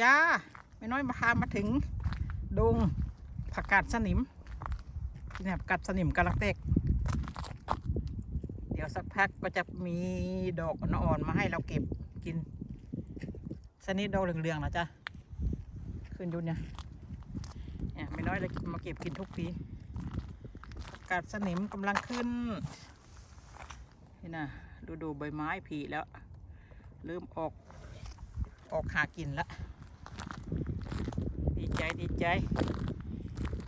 จ้าไม่น้อยมาพามาถึงดงผักกาดสนิมที่นี่ผักกาดสนิมกำลังเตกเดี๋ยวสักพักก็จะมีดอกอ่อนมาให้เราเก็บกินสนิทดอกเหลืองๆนะจ้ะขึ้นดูเนี่ยเนี่ยไม่น้อยเลยมาเก็บกินทุกปีผักกาดสนิมกำลังขึ้นนี่นะดูดูๆใบไม้ผลิแล้ว เริ่มออกออกหากินและ ดีใจดีใจ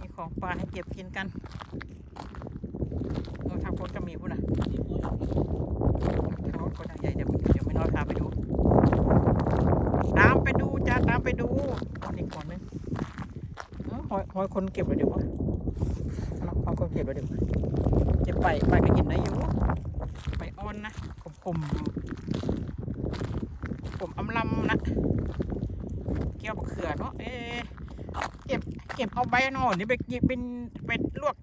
มีของปลาให้เก็บกินกันโอ้ทางคนก็มีพุ่นนะทางโน้นคนใหญ่เดี๋ยวเดี๋ยวไม่น้อยพาไปดู ตามไปดูจ้าตามไปดูอันนี้ก่อนนึงเอ้าหอยหอยคนเก็บเลยเดี๋ยววะเอาเอาคนเก็บเลยเดี๋ยวเก็บไปไปก็กินได้อยู่ไปอ่อนนะกลมๆ ผมอำลำนะเกี่ยวบะเขือเนาะเอ๊ะเก็บเก็บเอา ใบอ่อนนี่ไปกินเป็นไปลวก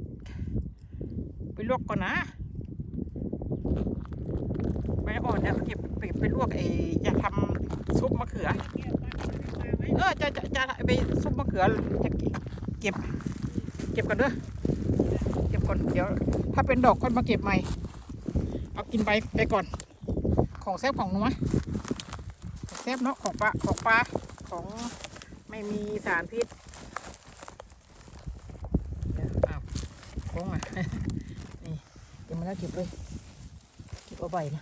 ไปลวกก่อนนะใบอ่อนเนี่ยเก็บไปไปลวกไอ้จะทำซุปมะเขือ เออจะจะจะไปซุปมะเขือจะเก็บ เก็บก่อนเด้อเก็บก่อนเดี๋ยว ถ้าเป็นดอกก็มาเก็บใหม่ เอากินใบไปก่อน ของแซ่บของนัวเซฟเนาะของปลาของปลาของไม่มีสารพิษเดี๋ยวอ้าว โค้งอะนี่เดี๋ยวมันแล้วเก็บเลยเก็บเอาใบนะ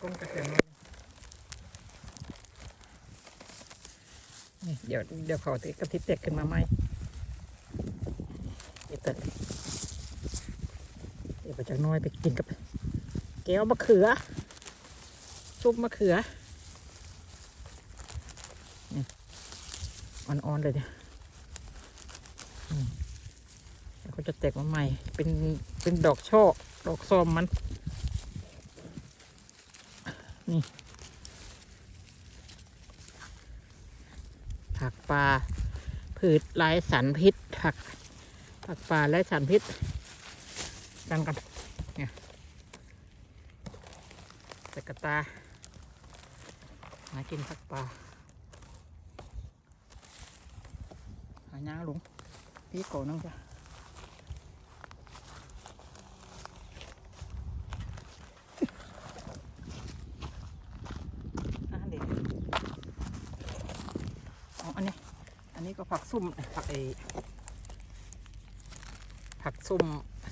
ก้งกระเทียมเลยนี่เดี๋ยวเดี๋ยวเขาติกระทิบเต็กขึ้นมาไหมเดี๋ยวเติเดี๋ยวไปจากหน้อยไปกินกับแก้วมะเขือซุปมะเขือ อ่อนๆเลยเนี่ยอืมแล้วก็จะแตกมาใหม่ เป็น เป็นดอกช่อ ดอกซอมมัน นี่ผักปลาพืชไร้สารพิษ ผัก ผักปลาไร้สารพิษ กันกันใส่กระตาหากินผักปลา หาย่าลงพี่โกนังจ้ะอะเด็กอ๋ออันนี้ อันนี้ก็ผักซุ่มผักเอผักซุ่ม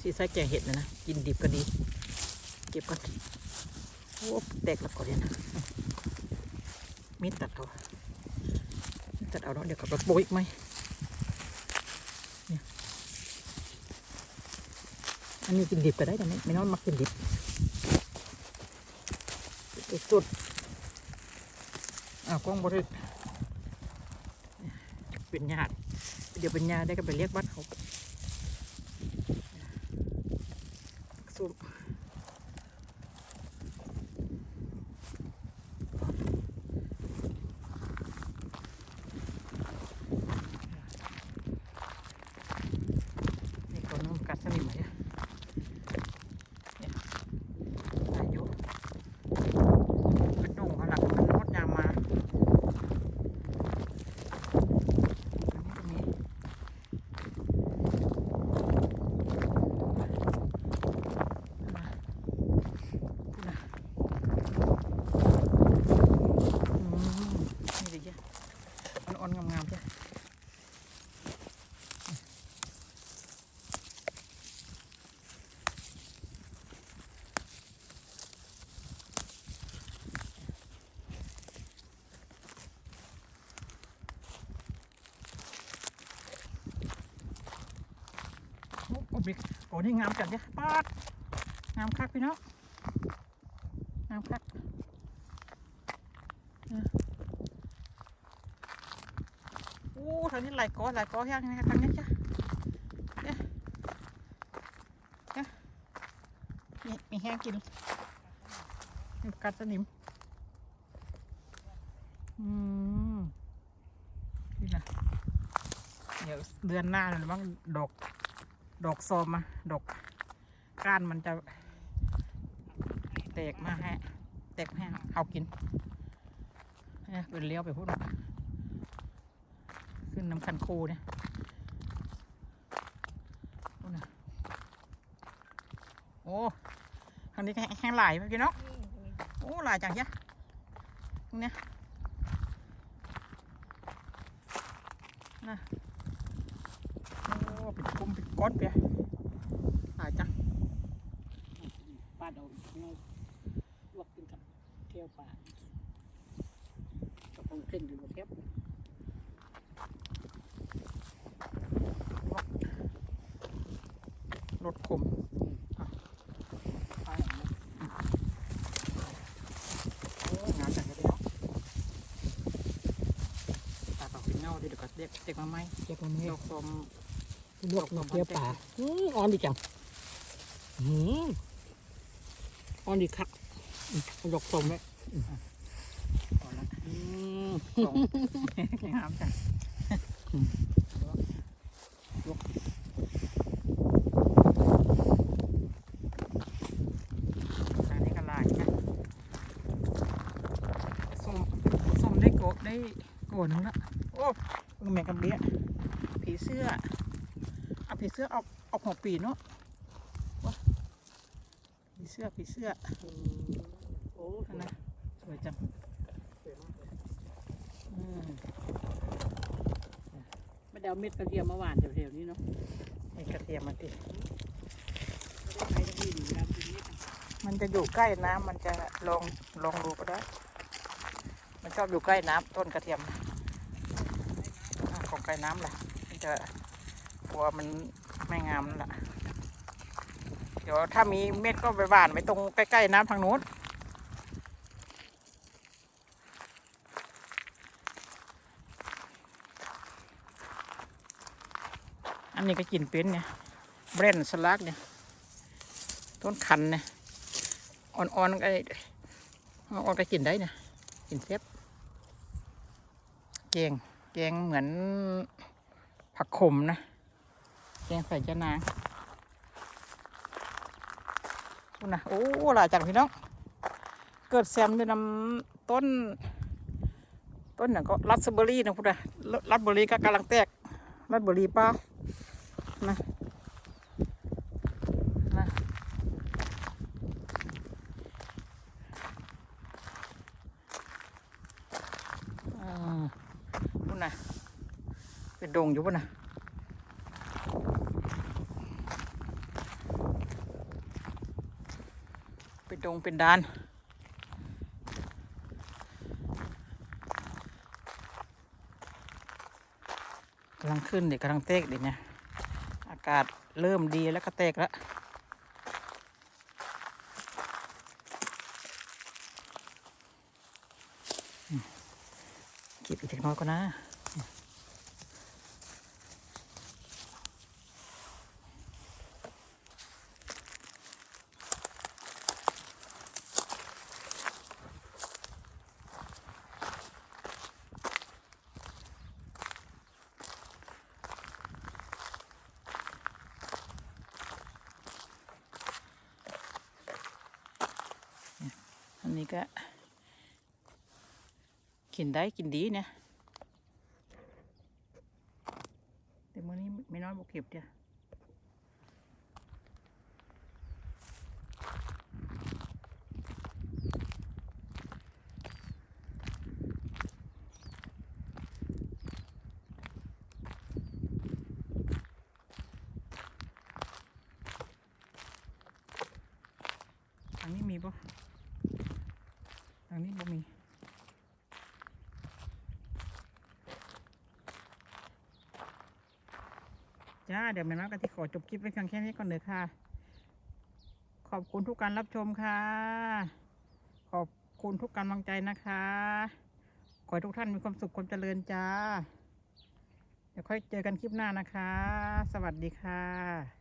ที่ใส่แกงเห็ดนะนะ กินดิบก็ดี เก็บกันโอ้แตกแล้วก่อนเนี่ยนะมีดตัดเอามีตัดเอาเนาะเดี๋ยวกับมาโปะอีกไหมเนี่ย อันนี้กินดิบก็ได้แต่ไม่ไม่น้องมักกินดิบสุดอ้าวกล้องบริษเป็นญาติเดี๋ยวเป็นญาติได้ก็ไปเรียกวัดเขาซุ่ม นี่คนนึงกัดสนิมไหมเนี่ยเนี่ยอายุเป็นดงเขาหลักมันมดยามมาอันนี้ก็มีนะพูดนะอืมนี่ดิจ้ะอ่อนๆงามๆจ้ะ โอ้โหบิ๊ก โอ้นี่งามจัดเนี่ยปาดงามคักพี่น้องงามคักออโอ้ทางนี้ไหลกอไหลกอแห้งนะทางนี้จ้ะเนี่ยเนี่ยมีมีแห้งกินกัดสนิมอืมนี่นะเดี๋ยวเดือนหน้าเลยบ้างดอก ดอกโซมอะดอกก้านมันจะแตกมาฮะแตกแห้งเอากินเนี่ยเป็นเลี้ยวไปพูดนขึ้นน้ำคันคูเนี่ยพูดนโอ้ทางนี้แห้งไหลายเมื่อกี้เนาะโอ้ไหลจังยะตรงเนี้ยนะ กลุ่มเป็นก้อนเปียหลายจังปลาดองเงาลวกกินกับแก้วปลากับของเส้นหรือว่าแก้วรถขมปลาอย่างนั้นโอ้งานจังเลยเนาะตาเปล่าเป็นเงาดิเดี๋ยวก็เรียกเด็กมาไหมแก้วปลาเมื่ดอกสม ลวกกับแก้วปลาอืมอ่อนดีจังอืมอ่อนดีคักอืมดอกสมเลยก่อละอืมสองงามจังอันนี้ก็ลายนะส้มส้มได้โกะได้โกะนึงละโอ้แม่กับเบี้ยผีเสื้อ ผีเสื้อเอาเอาหัวปีเนาะวะผีเสื้อผีเสื้อโอ้อันนะสวยจังสวยมากเลยอืมไม่ได้เอาเม็ดกระเทียมมาหวานแถวๆนี้เนาะมีกระเทียมมาดิไม่ได้ใช้ตะกี้ดีนะกินเม็ดอะมันจะอยู่ใกล้น้ำมันจะลองลองดูก็ได้ มันชอบอยู่ใกล้น้ำต้นกระเทียมอ่าของใกล้น้ำแหละมันจะ กลัวมันไม่งามนั่นแหละเดี๋ยวถ้ามีเม็ดก็ไปหว่านไว้ตรงใกล้ๆน้ำทางนู้นอันนี้ก็กินเป็นเนี่ยเบรนสลักเนี่ย ต้นคันเนี่ยอ่อนๆก็อ่อนๆก็กินได้เนี่ยกินเซฟแกงแกงเหมือนผักขมนะ แกงใส่จะนางดูนะโอ้หลายจังพี่น้อง เกิดแซมด้วยน้ำต้น ต้นอย่างก็รัสเบอรี่นะพูดนะรัสเบอรี่ก็กำลังแตกรัสเบอรี่เปล่านะนะอ่าพุ่นนะเป็นดงอยู่พุ่นนะเป็นด งเป็นดานกำลังขึ้นเด็กกำลังเตกเด็กเนี่ยอากาศเริ่มดีแล้วก็เตกแล้วเก็บอีกเล็กน้อยก็นะ นี้ก็ กินได้กินดีเนี่ยแต่มื่อนี้ไม่น้อยบกเก็บจ้ะทางนี้มีปะทางนี้บ่มี จ้า เดี๋ยวแม่น้อยก็ที่ขอจบคลิปไว้เพียงแค่นี้ก่อนเลยค่ะ ขอบคุณทุกการรับชมค่ะ ขอบคุณทุกกำลังใจนะคะ ขอให้ทุกท่านมีความสุขความเจริญจ้า เดี๋ยวค่อยเจอกันคลิปหน้านะคะ สวัสดีค่ะ